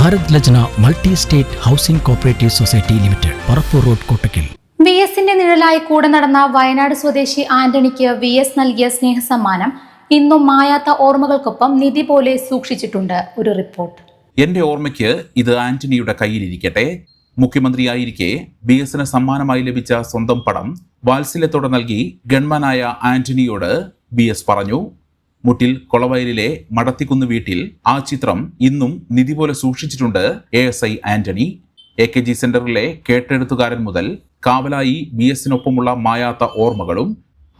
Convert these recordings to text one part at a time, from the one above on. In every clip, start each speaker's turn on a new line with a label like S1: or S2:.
S1: Bharat Lajna multi state housing cooperative society limited Parappur road Kottakkal.
S2: V എസിന്റെ നിഴലായി കൂടെ നടന്ന വയനാട് സ്വദേശി ആന്റണിക്ക് വി എസ് നൽകിയ സ്നേഹസമ്മാനം ഇന്നും മായാത്ത ഓർമ്മകൾക്കൊപ്പം നിധി പോലെ സൂക്ഷിച്ചിട്ടുണ്ട് ഒരു റിപ്പോർട്ട്.
S3: എന്റെ ഓർമ്മയ്ക്ക് ഇത് ആന്റണിയുടെ കയ്യിലിരിക്കട്ടെ. മുഖ്യമന്ത്രിയായിരിക്കെ ബി എസിന് സമ്മാനമായി ലഭിച്ച സ്വന്തം പടം വാത്സല്യത്തോടെ നൽകി ഗൺമാനായ ആന്റണിയോട് ബി എസ് പറഞ്ഞു. മുട്ടിൽ കൊളവയലിലെ മടത്തിക്കുന്ന് വീട്ടിൽ ആ ചിത്രം ഇന്നും നിധി പോലെ സൂക്ഷിച്ചിട്ടുണ്ട് A S I Antony. A K G സെന്ററിലെ കേട്ടെഴുത്തുകാരൻ മുതൽ കാവലായി ബി എസിനൊപ്പമുള്ള മായാത്ത ഓർമ്മകളും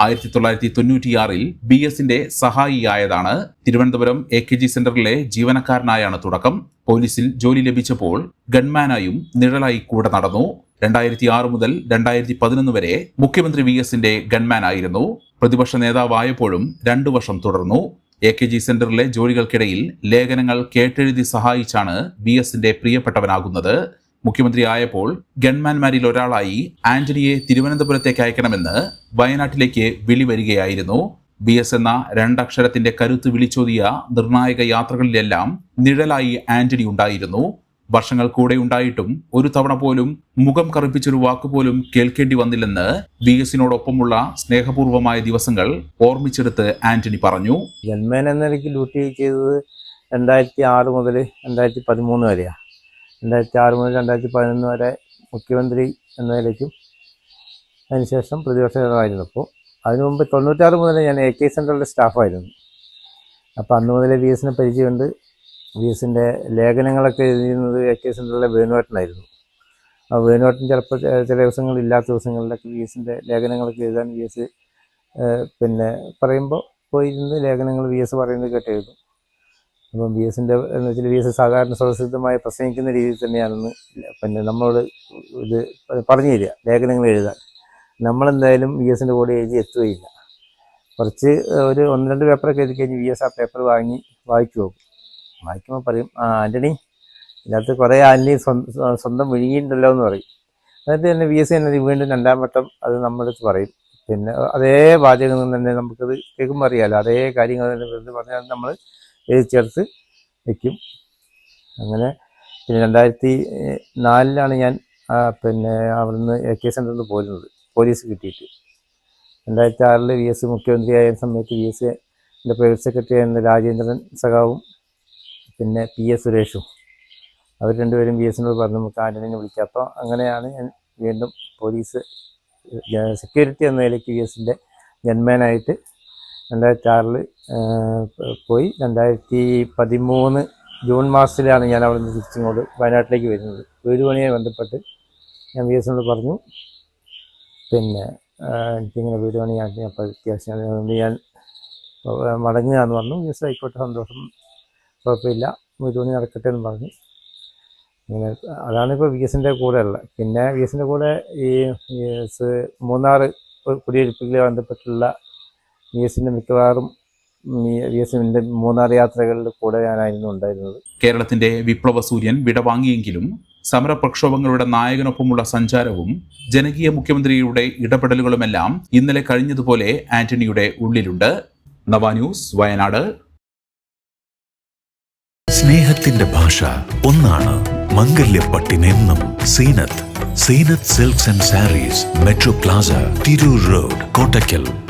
S3: ആയിരത്തി തൊള്ളായിരത്തി തൊണ്ണൂറ്റിയാറിൽ ബി എസിന്റെ സഹായിയായതാണ് തിരുവനന്തപുരം എ കെ ജി സെന്ററിലെ ജീവനക്കാരനായാണ് തുടക്കം. പോലീസിൽ ജോലി ലഭിച്ചപ്പോൾ ഗൺമാനായും നിഴലായി കൂടെ നടന്നു. രണ്ടായിരത്തി ആറ് മുതൽ രണ്ടായിരത്തി പതിനൊന്ന് വരെ മുഖ്യമന്ത്രി വി എസിന്റെ ഗൺമാനായിരുന്നു. പ്രതിപക്ഷ നേതാവായപ്പോഴും രണ്ടു വർഷം തുടർന്നു. എ കെ ജി സെന്ററിലെ ജോലികൾക്കിടയിൽ ലേഖനങ്ങൾ കേട്ടെഴുതി സഹായിച്ചാണ് ബി എസിന്റെ പ്രിയപ്പെട്ടവനാകുന്നത്. മുഖ്യമന്ത്രി ആയപ്പോൾ ഗൺമാൻമാരിൽ ഒരാളായി ആന്റണിയെ തിരുവനന്തപുരത്തേക്ക് അയക്കണമെന്ന് വയനാട്ടിലേക്ക് വിളി വരികയായിരുന്നു ബി എസ് എന്ന രണ്ടക്ഷരത്തിന്റെ കരുത്ത് വിളിച്ചോതിയ നിർണായക യാത്രകളിലെല്ലാം നിഴലായി ആന്റണി ഉണ്ടായിരുന്നു. വർഷങ്ങൾ കൂടെ ഉണ്ടായിട്ടും ഒരു തവണ പോലും മുഖം കറുപ്പിച്ചൊരു വാക്കുപോലും കേൾക്കേണ്ടി വന്നില്ലെന്ന് ബി എസിനോടൊപ്പമുള്ള സ്നേഹപൂർവമായ ദിവസങ്ങൾ ഓർമ്മിച്ചെടുത്ത് ആന്റണി പറഞ്ഞു.
S4: ജന്മേൻ എന്ന നിലയ്ക്ക് ഡ്യൂട്ടി ചെയ്തത് രണ്ടായിരത്തി ആറ് മുതൽ രണ്ടായിരത്തി പതിമൂന്ന് വരെയാണ് രണ്ടായിരത്തി ആറ് മുതൽ രണ്ടായിരത്തി പതിനൊന്ന് വരെ മുഖ്യമന്ത്രി എന്ന നിലയ്ക്കും അതിനുശേഷം പ്രതിപക്ഷ നേതാവായിരുന്നു. അപ്പോൾ അതിനു മുമ്പ് തൊണ്ണൂറ്റാറ് മുതൽ ഞാൻ എ കെ സെന്ററിലെ സ്റ്റാഫായിരുന്നു. അപ്പോൾ അന്ന് മുതലേ വി എസിനെ പരിചയമുണ്ട്. വി എസിന്റെ ലേഖനങ്ങളൊക്കെ എഴുതിയിരുന്നത് എ കെ സെന്ററിലെ വേണുവേട്ടനായിരുന്നു. ആ വേണുവേട്ടൻ ചിലപ്പോൾ ചില ദിവസങ്ങളിൽ ഇല്ലാത്ത ദിവസങ്ങളിലൊക്കെ വി എസിന്റെ ലേഖനങ്ങളൊക്കെ എഴുതാൻ വി എസ് പിന്നെ പറയുമ്പോൾ പോയിരുന്ന് ലേഖനങ്ങൾ വി എസ് പറയുന്നത് കേട്ട് അപ്പം ബി എസിന്റെ എന്ന് വെച്ചാൽ ബി എസ് സാധാരണ സ്വതസിദ്ധമായി പ്രസംഗിക്കുന്ന രീതിയിൽ തന്നെയാണെന്ന് പിന്നെ നമ്മളോട് ഇത് പറഞ്ഞു തരിക ലേഖനങ്ങൾ എഴുതാൻ. നമ്മളെന്തായാലും വി എസിന്റെ കൂടെ എഴുതി എത്തുകയില്ല. കുറച്ച് ഒരു ഒന്ന് രണ്ട് പേപ്പറൊക്കെ എഴുതി കഴിഞ്ഞ് വി എസ് ആ പേപ്പർ വാങ്ങി വായിച്ചു നോക്കും വായിക്കുമ്പോൾ പറയും ആ ആന്റണി ഇതിനകത്ത് കുറേ ആന്റണി സ്വന്തം വിഴുങ്ങിയിട്ടുണ്ടല്ലോ എന്ന് പറയും. എന്നിട്ട് തന്നെ വി എസ് തന്നെ വീണ്ടും രണ്ടാം വട്ടം അത് നമ്മളടുത്ത് പറയും. പിന്നെ അതേ വാചകങ്ങൾ തന്നെ നമുക്കത് കേൾക്കുമ്പോൾ അറിയാമല്ലോ അതേ കാര്യങ്ങൾ തന്നെ പറഞ്ഞാൽ നമ്മൾ എഴുതി ചേർത്ത് വയ്ക്കും അങ്ങനെ പിന്നെ രണ്ടായിരത്തി നാലിലാണ് ഞാൻ പിന്നെ അവിടുന്ന് എ കെ സെന്ററിൽ നിന്ന് പോരുന്നത്. പോലീസ് കിട്ടിയിട്ട്. രണ്ടായിരത്തി ആറിൽ വി എസ് മുഖ്യമന്ത്രിയായ സമയത്ത് വി എസ് എന്റെ പ്രൈവറ്റ് സെക്രട്ടറി ആയിരുന്ന രാജേന്ദ്രൻ സഖാവും പിന്നെ പി എസ് സുരേഷും. അവർ രണ്ടുപേരും ബി എസിനോട് പറഞ്ഞു നമുക്ക് ആന്റണിനെ വിളിക്കാം അപ്പോൾ അങ്ങനെയാണ് ഞാൻ വീണ്ടും പോലീസ് സെക്യൂരിറ്റി എന്ന നിലയ്ക്ക് വി എസിന്റെ ഗൺമാനായിട്ട് രണ്ടായിരത്തി ആറിൽ പോയി. രണ്ടായിരത്തി പതിമൂന്ന് ജൂൺ മാസത്തിലാണ് ഞാൻ അവിടെ നിന്ന് തിരിച്ചിങ്ങോട്ട് വയനാട്ടിലേക്ക് വരുന്നത്. വീട് പണിയെ ബന്ധപ്പെട്ട് ഞാൻ വി എസിനോട് പറഞ്ഞു. പിന്നെ എനിക്കിങ്ങനെ വീട് പണിയാക്കി അപ്പോൾ അത്യാവശ്യം അതുകൊണ്ട് ഞാൻ ആ, മടങ്ങുകയെന്ന് പറഞ്ഞു. വി എസ് ആയിക്കോട്ടെ സന്തോഷം. കുഴപ്പമില്ല. വീട് പണി നടക്കട്ടെ എന്ന് പറഞ്ഞു. അങ്ങനെ അതാണ് ഇപ്പോൾ വി എസിന്റെ കൂടെ ഉള്ളത്. പിന്നെ വി എസിന്റെ കൂടെ ഈ മൂന്നാറ് എസ് കുടിയിരിപ്പിലെ ബന്ധപ്പെട്ടുള്ള വി എസിന്റെ മിക്കവാറും വി എസിന്റെ മൂന്നാർ യാത്രകളിൽ കൂടെ ഞാനായിരുന്നു ഉണ്ടായിരുന്നത്.
S3: കേരളത്തിന്റെ വിപ്ലവ സൂര്യൻ വിടവാങ്ങിയെങ്കിലും സമര പ്രക്ഷോഭങ്ങളുടെ നായകനൊപ്പമുള്ള സഞ്ചാരവും ജനകീയ മുഖ്യമന്ത്രിയുടെ ഇടപെടലുകളുമെല്ലാം ഇന്നലെ കഴിഞ്ഞതുപോലെ ആന്റണിയുടെ ഉള്ളിലുണ്ട്. നവാ ന്യൂസ് വയനാട്.
S5: സ്നേഹത്തിന്റെ ഭാഷ ഒന്നാണ് മംഗല്യപ്പട്ടിനെന്നും Zeenath. Zeenath silks and sarees metro plaza Tirur road Kottakkal.